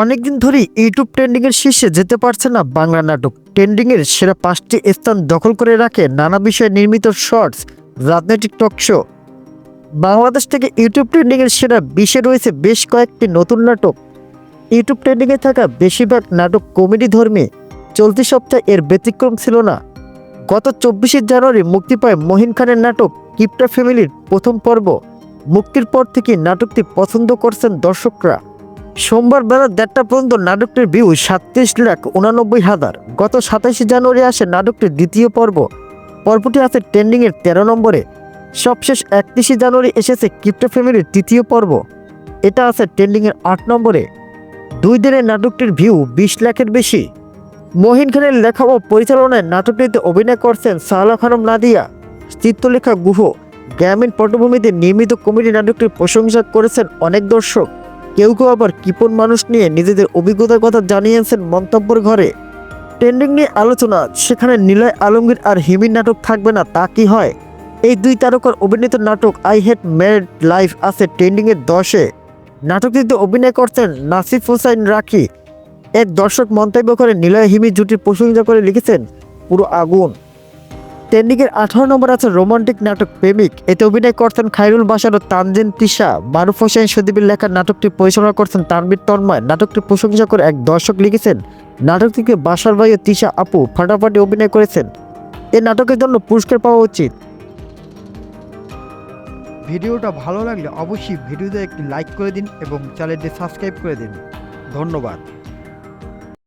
অনেকদিন ধরেই ইউটিউব ট্রেন্ডিংয়ের শীর্ষে যেতে পারছে না বাংলা নাটক। ট্রেন্ডিংয়ের সেরা পাঁচটি স্থান দখল করে রাখে নানা বিষয়ে নির্মিত শর্টস, রাজনৈতিক টক শো। বাংলাদেশ থেকে ইউটিউব ট্রেন্ডিংয়ের সেরা বিশে রয়েছে বেশ কয়েকটি নতুন নাটক। ইউটিউব ট্রেন্ডিংয়ে থাকা বেশিরভাগ নাটক কমেডি ধর্মী, চলতি সপ্তাহে এর ব্যতিক্রম ছিল না। গত চব্বিশে জানুয়ারি মুক্তি পায় মহিন খানের নাটক কিপটা ফ্যামিলির প্রথম পর্ব। মুক্তির পর থেকে নাটকটি পছন্দ করছেন দর্শকরা। সোমবার বেলা দেড়টা পর্যন্ত নাটকটির ভিউ সাতত্রিশ লাখ উনানব্বই হাজার। গত সাতাশে জানুয়ারি আসে নাটকটির দ্বিতীয় পর্ব। পর্বটি আছে ট্রেন্ডিংয়ের তেরো নম্বরে। সবশেষ একত্রিশে জানুয়ারি এসেছে কিপ্টো ফ্যামিলির তৃতীয় পর্ব। এটা আছে ট্রেন্ডিংয়ের আট নম্বরে। দুই দিনের নাটকটির ভিউ বিশ লাখের বেশি। মহিন খানের লেখা ও পরিচালনায় নাটকটিতে অভিনয় করছেন সাহলা খানম নাদিয়া। চিত্রলেখা গুহ। গ্রামীণ পটভূমিতে নির্মিত কমেডি নাটকটির প্রশংসা করেছেন অনেক দর্শক। কেউ কেউ আবার কিপন মানুষ নিয়ে নিজেদের অভিজ্ঞতার কথা জানিয়েছেন মন্তব্যের ঘরে। ট্রেন্ডিং নিয়ে আলোচনা, সেখানে নিলয় আলমগীর আর হিমির নাটক থাকবে না, তা কি হয়? এই দুই তারকার অভিনীত নাটক আই হেট ম্যারিড লাইফ আছে ট্রেন্ডিংয়ের দশে। নাটকটিতে অভিনয় করছেন নাসিফ হোসাইন রাখি। এক দর্শক মন্তব্য করে নিলয় হিমি জুটির প্রশংসা করে লিখেছেন, পুরো আগুন। ট্রেন্ডিংয়ের আঠারো নম্বর আছে রোমান্টিক নাটক প্রেমিক। এতে অভিনয় করছেন খাইরুল বাসার ও তানজিন তিশা। মারুফ হোসেন সদীপের লেখা নাটকটি পরিচালনা করছেন তানবির তন্ময়। নাটকটি প্রশংসা করে এক দর্শক লিখেছেন, নাটকটিকে বাসার ভাই ও তিশা আপু ফাটাফাটি অভিনয় করেছেন। এই নাটকের জন্য পুরস্কার পাওয়া উচিত। ভিডিওটা ভালো লাগলে অবশ্যই ভিডিওতে একটি লাইক করে দিন এবং চ্যানেলটি সাবস্ক্রাইব করে দিন। ধন্যবাদ।